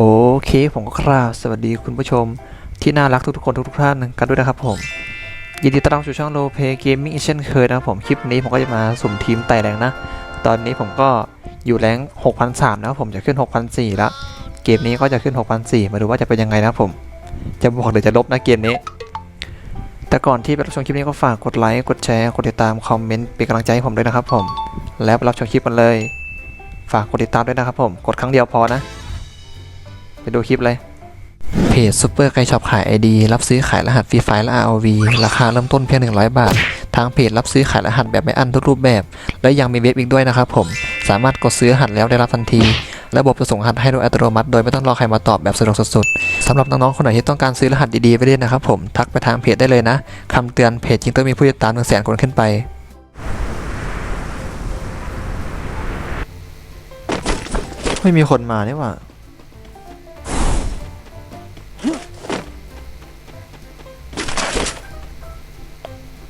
โอเค ผมก็ครับสวัสดีคุณผู้ชม ที่น่ารักทุกๆคนทุกๆท่านกันด้วยนะครับผม ยินดีต้อนรับสู่ช่องโลเพเกมมิ่งเช่นเคยนะครับผมคลิปนี้ผมก็จะมาสุ่มทีมไต่แรงนะ ตอนนี้ผมก็อยู่แรง6,003นะครับผมจะขึ้น 6,004แล้วเกมนี้ก็จะขึ้น 6,004มาดูว่าจะเป็นยังไงนะครับผม จะบวกหรือจะลบนะเกมนี้ แต่ก่อนที่ไปรับชมคลิปนี้ก็ฝากกดไลค์กดแชร์กดติดตามคอมเมนต์เป็นกำลังใจให้ผมด้วยนะครับผม แล้วไปรับชมคลิปกันเลย ฝากกดติดตามด้วยนะครับผมกดครั้งเดียวพอนะ ไปดูคลิปเลยเพจซูเปอร์ไกช็อปขาย ID รับซื้อขายรหัสฟรีไฟล์และ ROV ราคาเริ่มต้นเพียง 100 บาท ทางเพจรับซื้อขายรหัสแบบไม่อั้นทุกรูปแบบ และยังมีเว็บอีกด้วยนะครับผม สามารถกดซื้อรหัสแล้วได้รับทันที ระบบจะส่งรหัสให้โดยอัตโนมัติโดยไม่ต้องรอใครมาตอบแบบสะดวกสุดๆสำหรับน้องๆคนไหนที่ต้องการซื้อรหัสดีๆไปเล่นนะครับผมทักไปทางเพจได้เลยนะคำเตือนเพจจริงต้องมีผู้ติดตาม1 0 0 0 0แสนคนขึ้นไปไม่มีคนมาเนี่หว่า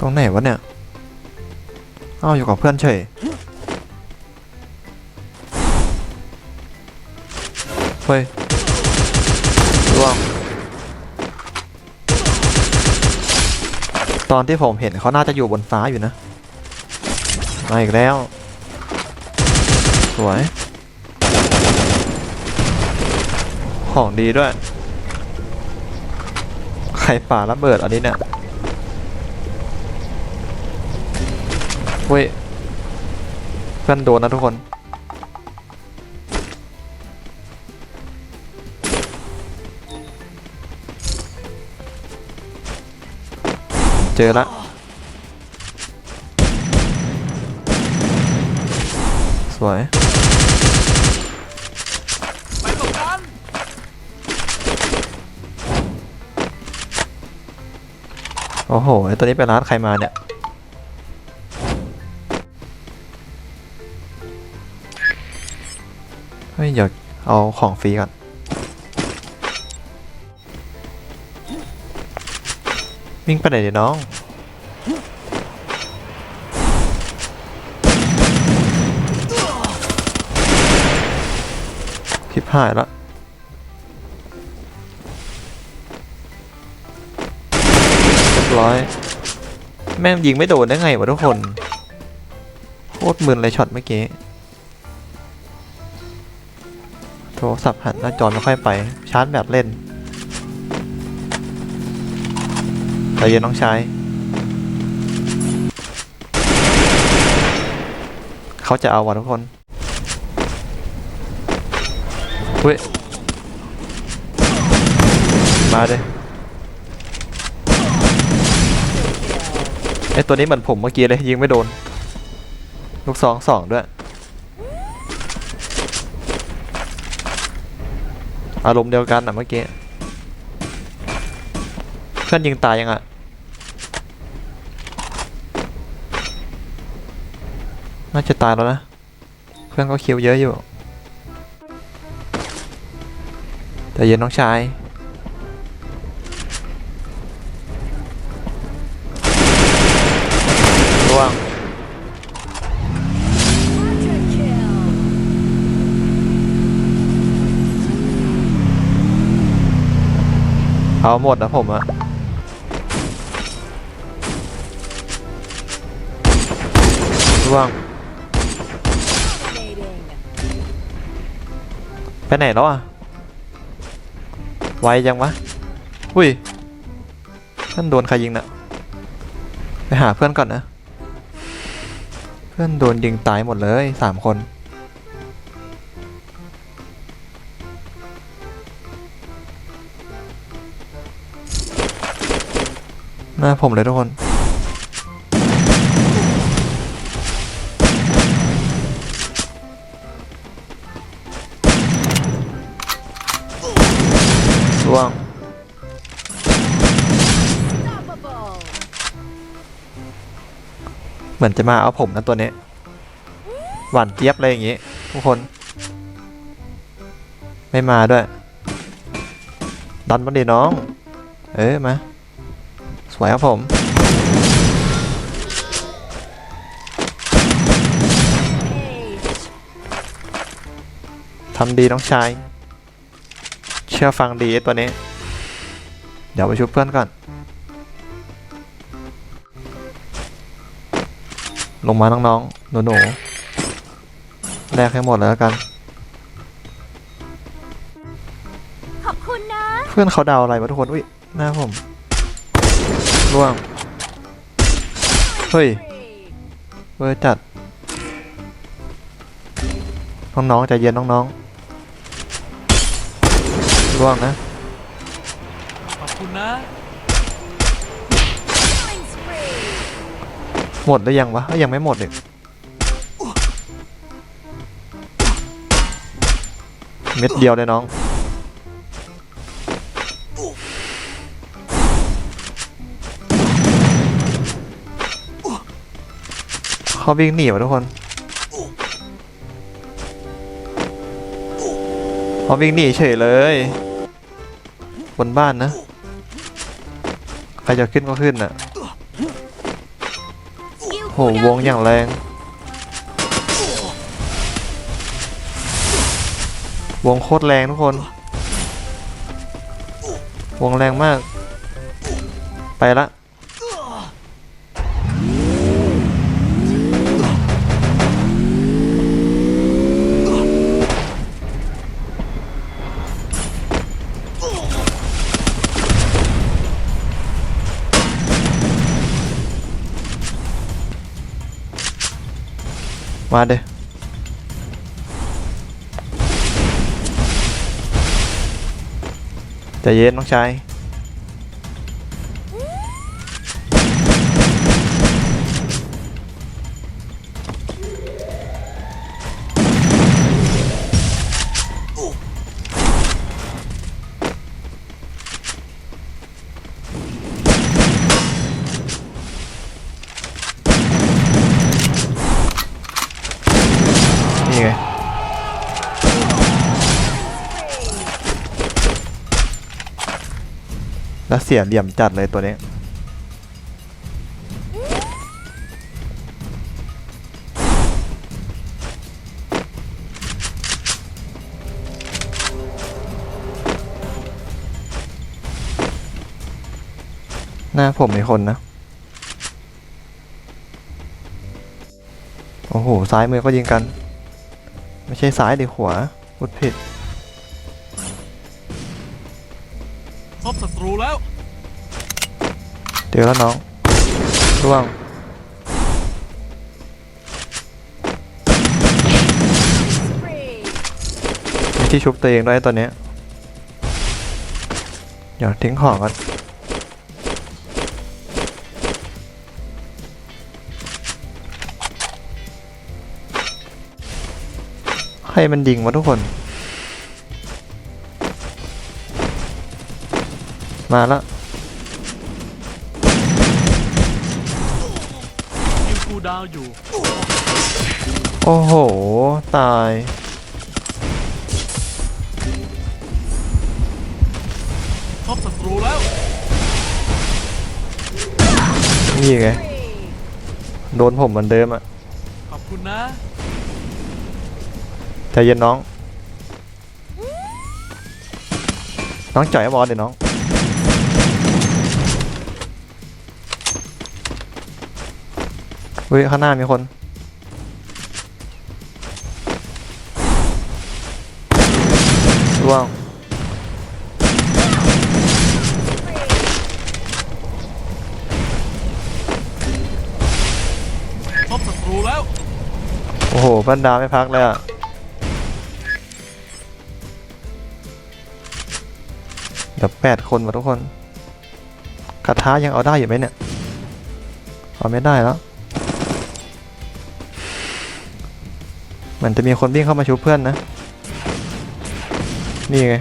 ตรงไหนวะเนี่ย เอ้าอยู่กับเพื่อนเฉย เฮ้ยร่วง ตอนที่ผมเห็นเขาน่าจะอยู่บนฟ้าอยู่นะ มาอีกแล้ว สวย ของดีด้วยใครป่าระเบิดอันนี้เนี่ย เว้ยเพื่อนโดนนะทุกคนเจอละสวยโอ้โห ตัวนี้เป็นร้านใครมาเนี่ย เฮ้ยอยากเอาของฟรีก่อนวิ่งไปไหนเดี๋ยน้อง คลิปหายละเรียบร้อย แม่งยิงไม่โดนได้ไงวะทุกคน โคตรมึนเลยช็อตเมื่อกี้ โทรศัพท์หันหน้าจอไม่ค่อยไปชาร์จแบตเล่นใจเย็นน้องชายเขาจะเอาว่ะทุกคนเฮ้ยมาเลยไอตัวนี้เหมือนผมเมื่อกี้เลยยิงไม่โดน ลูกสองสองด้วย อารมณ์เดียวกันอะเมื่อกี้เพื่อนยิงตายยังอะน่าจะตายแล้วนะ เพื่อนก็คิวเยอะอยู่แต่เย็นน้องชาย เอาหมดนะผมอะร่วงไปไหนแล้วอะไวยังวะอุ้ยเพื่อนโดนใครยิงนะไปหาเพื่อนก่อนนะ เพื่อนโดนยิงตายหมดเลยสามคน หน้าผมเลยทุกคนร่วงเหมือนจะมาเอาผมนะตัวนี้หวานเจี๊ยบเลยอย่างงี้ ทุกคน ไม่มาด้วย ดันมันดีน้อง เอ้ยมา สวยครับผม ทำดีน้องชายชื่อฟังดีตัวนี้ เดี๋ยวไปชุบเพื่อนก่อน ลงมาน้องๆ หนูๆ แลกให้หมดแล้วกัน ขอบคุณนะ เพื่อนเขาดาวอะไรวะทุกคน อุ้ยหน้าผม ร่วง เฮ้ย เวอร์จัด น้องๆใจเย็นน้องๆร่วงนะ ขอบคุณนะ Killing spree หมดหรือยังวะเอ้ยยังไม่หมดอีกเม็ดเดียวเลยน้อง เขาวิ่งหนีวะทุกคนเขาวิ่งหนีเฉยเลย บนบ้านนะใครจะขึ้นก็ขึ้นน่ะโหวงอย่างแรง วงโคตรแรงทุกคน วงแรงมาก ไปละ มาเด้ใจเย็นน้องชาย แล้วเสียเหลี่ยมจัดเลยตัวนี้ หน้าผมมีคนนะ โอ้โห ซ้ายมือก็ยิงกัน ไม่ใช่ซ้ายดิขวาพูดผิด ตรูแล้วเจอแล้วน้องร่วงมีที่ชุบตัวเองด้วยตอนนี้ยเดี๋ยวทิ้งของกันให้มันยิงมาทุกคน มาแล้วยิงกูดาวอยู่โอ้โห ตาย พบศัตรูแล้วนี่ไง spree โดนผมเหมือนเดิมอะขอบคุณนะใจเย็นน้อง น้องจ่อยบอลเดี๋ยวน้อง เฮ้ยข้างหน้ามีคนร่วงพบศัตรูแล้ว โอ้โหบ้านดาวไม่พักเลยอะเดี๋ยวแปดคนหมดทุกคนกระทะยังเอาได้อยู่ไหมเนี่ยเอาไม่ได้แล้ว เหมือนจะมีคนวิ่งเข้ามาชูเพื่อนนะ นี่ไง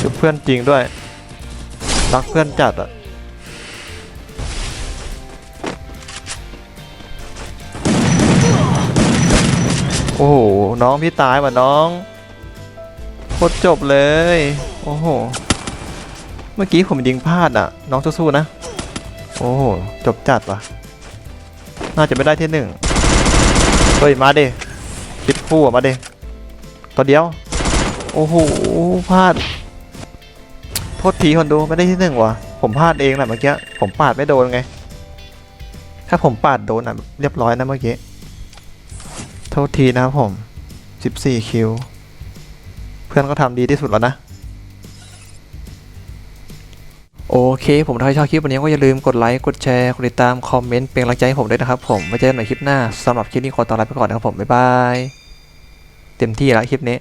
ชุบเพื่อนจริงด้วย รักเพื่อนจัดอะโอ้โห น้องพี่ตายว่ะน้อง คตรจบเลย โอ้โห เมื่อกี้ผมยิงพลาดอะน้องสู้ๆนะ โอ้โห จบจัดว่ะ น่าจะไม่ได้ที่หนึ่งเฮ้ย มาดิคิดคู่มาดิตัวเดียว โอ้โห พลาด โทษทีคนดูไม่ได้ที่หนึ่งว่ะ ผมพลาดเองแหละเมื่อกี้ ผมปาดไม่โดนไง ถ้าผมปาดโดนอะ เรียบร้อยนะเมื่อกี้ โทษทีนะครับผม 14 คิว เพื่อนก็ทำดีที่สุดแล้วนะ โอเค ผมถ้าใครชอบคลิปวันนี้ก็อย่าลืมกดไลค์กดแชร์กดติดตามคอมเมนต์เป็นกำลังใจให้ผมด้วยนะครับผมไว้เจอกันใหม่คลิปหน้าสำหรับคลิปนี้ขอตัวลาไปก่อนนะครับผมบ๊ายบายเต็มที่แล้วคลิปนี้